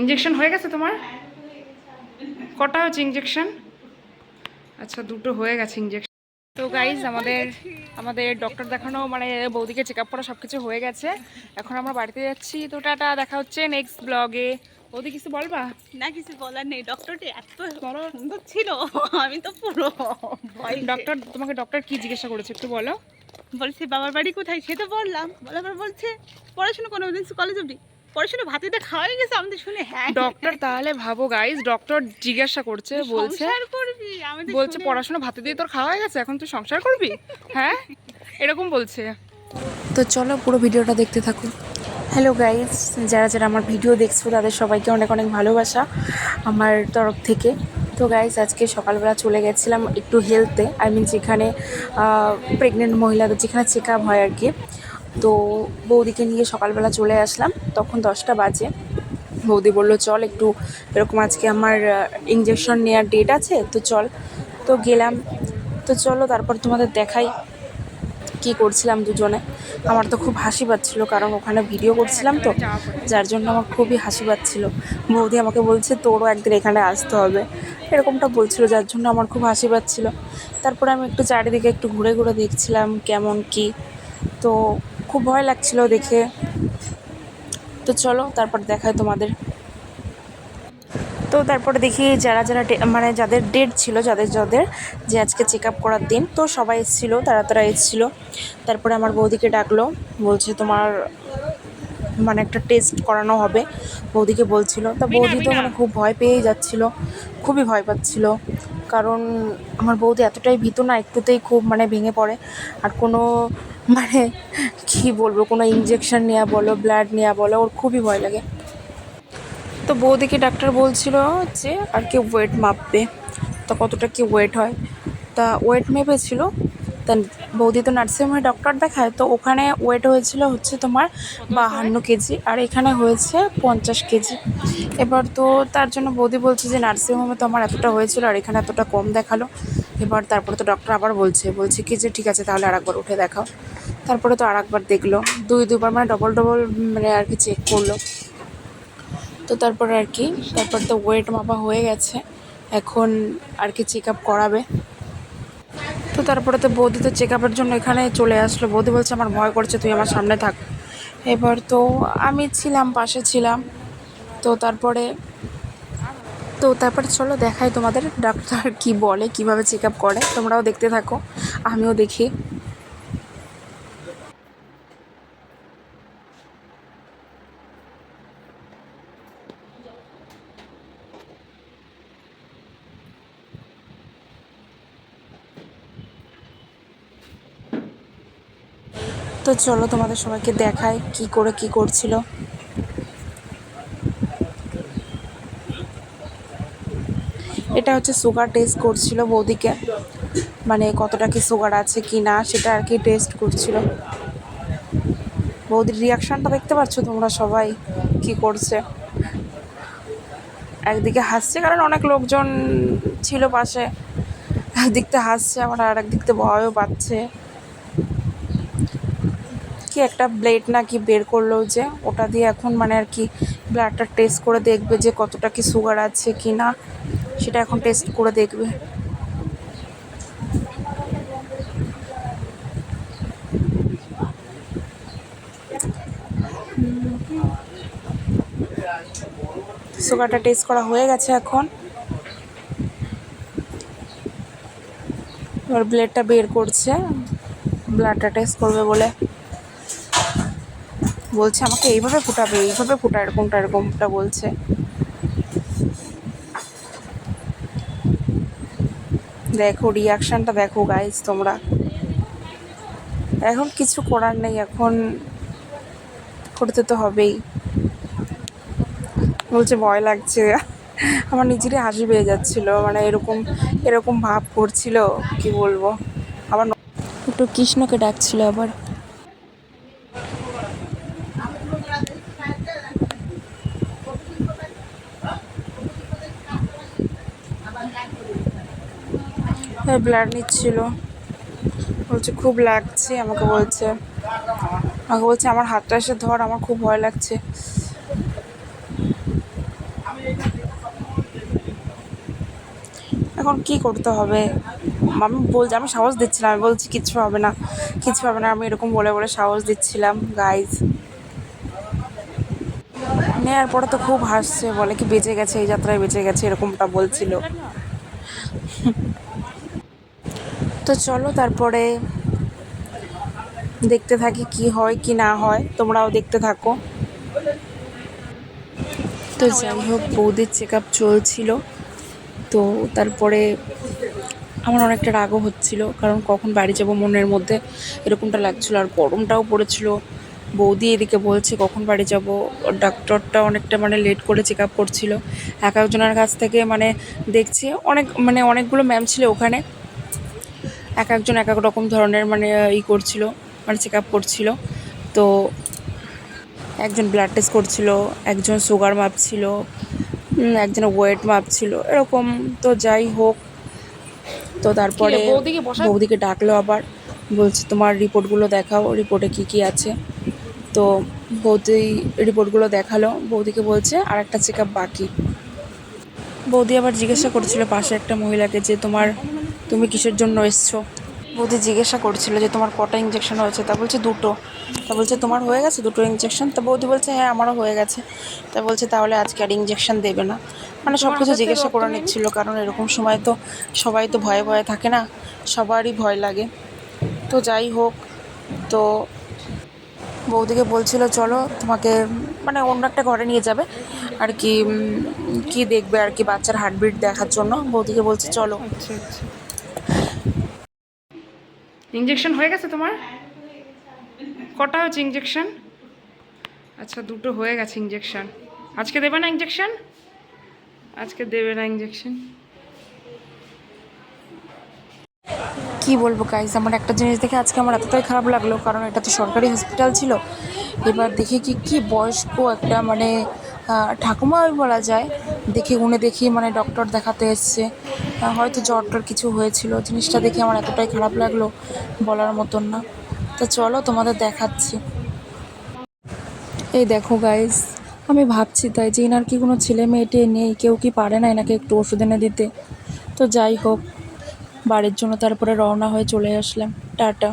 Injection হয়ে গেছে তোমার? কটা হচ্ছে ইঞ্জেকশন আচ্ছা দুটো হয়ে গেছে ইঞ্জেকশন তো গাইজ আমাদের আমাদের ডক্টর দেখানো মানে বৌদিকে চেক আপ করা সব কিছু হয়ে গেছে। এখন আমরা বাড়িতে যাচ্ছি। তো টাটা দেখা হচ্ছে নেক্সট ব্লগে বৌদি কিছু বলবা? না কিছু বলার নেই। ডক্টরটি এত সুন্দর ছিল। আমি তো পুরো ডক্টর তোমাকে ডক্টর কি জিজ্ঞাসা করেছে? একটু বলো। বলছে বাবার বাড়ি কোথায়? সে তো বললাম। বলার পর বলছে পড়াশোনা কোনো দিন কলেজ অবধি পড়াশোনা ভাতিতে খাওয়াই গেছে আমাদের শুনে হ্যাঁ। ডক্টর তাহলে ভাবো গাইজ ডক্টর জিজ্ঞাসা করছে বলছে সংসার করবি আমি তো বলছে পড়াশোনা ভাতে দিয়ে তোর খাওয়া হয়ে গেছে এখন তুই সংসার করবি? হ্যাঁ এরকম বলছে। তো চলো পুরো ভিডিওটা দেখতে থাকো। হ্যালো গাইজ যারা যারা আমার ভিডিও দেখছ তাদের সবাইকে অনেক অনেক ভালোবাসা আমার তরফ থেকে। তো গাইজ আজকে সকালবেলা চলে গেছিলাম একটু হেলথে আই মিন যেখানে প্রেগনেন্ট মহিলাদের যেখানে চেক আপ হয় আর কি। তো বৌদিকে নিয়ে সকালবেলা চলে আসলাম। তখন দশটা বাজে। বৌদি বলল, চল একটু, এরকম আজকে আমার ইঞ্জেকশন নেওয়ার ডেট আছে, তো চল। তো গেলাম। তো চলো, তারপর তোমাদের দেখাই কি করছিলাম দুজনে। আমার তো খুব হাসি পাচ্ছিল, কারণ ওখানে ভিডিও করছিলাম তো, যার জন্য আমার খুবই হাসি পাচ্ছিলো। বৌদি আমাকে বলছে, তোরও একদিন এখানে আসতে হবে। এরকমটা বলছিল, যার জন্য আমার খুব হাসি পাচ্ছিল। তারপরে আমি একটু চারিদিকে একটু ঘুরে ঘুরে দেখছিলাম, কেমন কি। তো খুব ভয় লাগছিল দেখে। তো চলো তারপর দেখায় তোমাদের। তো তারপরে দেখি যারা যারা মানে যাদের ডেট ছিল যাদের যাদের যে আজকে চেক আপ করার দিন তো সবাই এসেছিল তারা তারা এসেছিল। তারপরে আমার বৌদিকে ডাকলো বলছে তোমার মানে একটা টেস্ট করানো হবে। বৌদিকে বলছিল তা বৌদি তো মানে খুব ভয় পেয়েই যাচ্ছিল খুবই ভয় পাচ্ছিল। কারণ আমার বৌদি এতটাই ভীত না একটুতেই খুব মানে ভেঙে পড়ে। আর কোনো মানে কি বলব, কোনো ইঞ্জেকশন নেওয়া বলো ব্লাড নেওয়া বলো, ওর খুবই ভয় লাগে। তো বৌদিকে ডাক্তার বলছিল যে, আর কি ওয়েট মাপবে। তা কতটা কি ওয়েট হয়? তা ওয়েট মেপেছিল। তা বৌদি তো নার্সিংহোমে ডক্টর দেখায়, তো ওখানে ওয়েট হয়েছিল হচ্ছে তোমার বাহান্ন কেজি, আর এখানে হয়েছে পঞ্চাশ কেজি। এবার তো তার জন্য বৌদি বলছে যে নার্সিংহোমে তো আমার এতটা হয়েছিল, আর এখানে এতটা কম দেখাল। এবার তারপরে তো ডক্টর আবার বলছে বলছে কি যে ঠিক আছে তাহলে আরেকবার উঠে দেখাও। তারপরে তো আরেকবার দেখল, দুই, দুবার মানে ডবল ডবল মানে আর কি চেক করল। তো তারপর আর কি, তারপর তো ওয়েট মাপা হয়ে গেছে, এখন আর কি চেক আপ করাবে। তো তারপরে তো বৌদি তো চেক আপের জন্য এখানে চলে আসলো। বৌদি বলছে, আমার ভয় করছে, তুই আমার সামনে থাক। এবার তো আমি ছিলাম, পাশে ছিলাম। তো তারপরে তো তারপরে চলো দেখাই তোমাদের ডাক্তার কি বলে, কীভাবে চেক আপ করে। তোমরাও দেখতে থাকো, আমিও দেখি। তো চলো তোমাদের সবাইকে দেখায় কি করে, কি করছিল। এটা হচ্ছে সুগার টেস্ট করছিল বৌদিকে। মানে কতটা কি সুগার আছে কি না, সেটা আর কি টেস্ট করছিল। বৌদির রিয়াকশনটা দেখতে পাচ্ছ তোমরা সবাই কি করছে? একদিকে হাসছে, কারণ অনেক লোকজন ছিল পাশে। একদিক থেকে হাসছে, আবার আর একদিক থেকে ভয়ও পাচ্ছে। কি একটা ব্লেড না কি বের করল যে, ওটা দিয়ে এখন মানে আর কি ব্লাডটা টেস্ট করে দেখবে যে কতটা কি সুগার আছে কি না। সেটা এখন টেস্ট করে দেখবে। সুগারটা টেস্ট করা হয়ে গেছে এখন। এবার ব্লেডটা বের করছে। ব্লাডটা টেস্ট করবে বলে। বলছে আমাকে এইভাবে ফুটাবে, এইভাবে ফুটা, এরকমটা এরকমটা বলছে। দেখো রিয়াকশানটা দেখো গাইজ তোমরা। এখন কিছু করার নেই, এখন করতে তো হবেই। বলছে, ভয় লাগছে। আমার নিজেরই হাসি পেয়ে যাচ্ছিল মানে এরকম এরকম ভাব করছিল, কি বলব? আবার একটু কৃষ্ণকে ডাকছিল আবার। হ্যাঁ, ব্লাড নিচ্ছিল। বলছে, খুব লাগছে। আমাকে বলছে আমাকে বলছে, আমার হাতটা এসে ধর, আমার খুব ভয় লাগছে। এখন কি করতে হবে? আমি বলছি, আমি সাহস দিচ্ছিলাম, আমি বলছি কিছু হবে না কিছু হবে না। আমি এরকম বলে বলে সাহস দিচ্ছিলাম গাইজ নেওয়ার পরে তো খুব হাসছে, বলে কি, বেঁচে গেছে, এই যাত্রায় বেঁচে গেছে, এরকমটা বলছিল। তো চলো, তারপরে দেখতে থাকি কি হয়, কি না হয়। তোমরাও দেখতে থাকো। তো যাই হোক বৌদির চেক আপ চলছিল। তো তারপরে আমার অনেকটা রাগও হচ্ছিল, কারণ কখন বাড়ি যাব মনের মধ্যে এরকমটা লাগছিল। আর গরমটাও পড়েছিল। বৌদি এদিকে বলছে, কখন বাড়ি যাব? ডাক্তারটা অনেকটা মানে লেট করে চেক আপ করছিল। এক একজনের কাছ থেকে মানে দেখছি, অনেক মানে অনেকগুলো ম্যাম ছিল ওখানে। এক একজন এক এক রকম ধরনের মানে ই করছিল মানে চেক আপ করছিল। তো একজন ব্লাড টেস্ট করছিল একজন সুগার মাপছিল একজন ওয়েট মাপছিল এরকম। তো যাই হোক তো তারপরে বৌদিকে বৌদিকে ডাকলো আবার বলছে তোমার রিপোর্টগুলো দেখাও রিপোর্টে কি কি আছে? তো বৌদি রিপোর্টগুলো দেখাল বৌদিকে বলছে আর একটা চেক আপ বাকি। বৌদি আবার জিজ্ঞাসা করছিল পাশে একটা মহিলাকে যে তোমার তুমি কিসের জন্য এসছো? বৌদি জিজ্ঞাসা করছিল যে তোমার কটা ইঞ্জেকশন হয়েছে তা বলছে দুটো। তা বলছে তোমার হয়ে গেছে দুটো ইঞ্জেকশন তা বৌদি বলছে হ্যাঁ আমারও হয়ে গেছে। তা বলছে তাহলে আজকে আর ইঞ্জেকশন দেবে না। মানে সব কিছু জিজ্ঞাসা করে নিচ্ছিল কারণ এরকম সময় তো সবাই তো ভয়ে ভয়ে থাকে না সবারই ভয় লাগে। তো যাই হোক তো বৌদিকে বলছিল চলো তোমাকে মানে অন্য একটা ঘরে নিয়ে যাবে আর কি কি দেখবে আর কি বাচ্চার হার্টবিট দেখার জন্য? বৌদিকে বলছে চলো। আচ্ছা আচ্ছা। ইঞ্জেকশন হয়ে গেছে তোমার? কটা হচ্ছে ইঞ্জেকশন আচ্ছা দুটো হয়ে গেছে ইঞ্জেকশন আজকে দেবে না ইঞ্জেকশন আজকে দেবে না ইঞ্জেকশন কি বলব গাইজ আমার একটা জিনিস দেখে আজকে আমার এতটাই খারাপ লাগল, কারণ এটা তো সরকারি হসপিটাল ছিল। এবার দেখি কি কি বয়স্ক একটা মানে ঠাকুমা বলা যায়। দেখে, উনি দেখি মানে ডক্টর দেখাতে এসছে। হয়তো জ্বর টর কিছু হয়েছিল। জিনিসটা দেখে আমার এতটাই খারাপ লাগল, বলার মতন না। তা চলো তোমাদের দেখাচ্ছি। এই দেখো গাইজ আমি ভাবছি তাই যে এনার কি কোনো ছেলে মেয়েটে নেই, কেউ কি পারে না এনাকে একটু ওষুধ এনে দিতে। তো যাই হোক, বাড়ির জন্য তারপরে রওনা হয়ে চলে আসলাম। টাটা।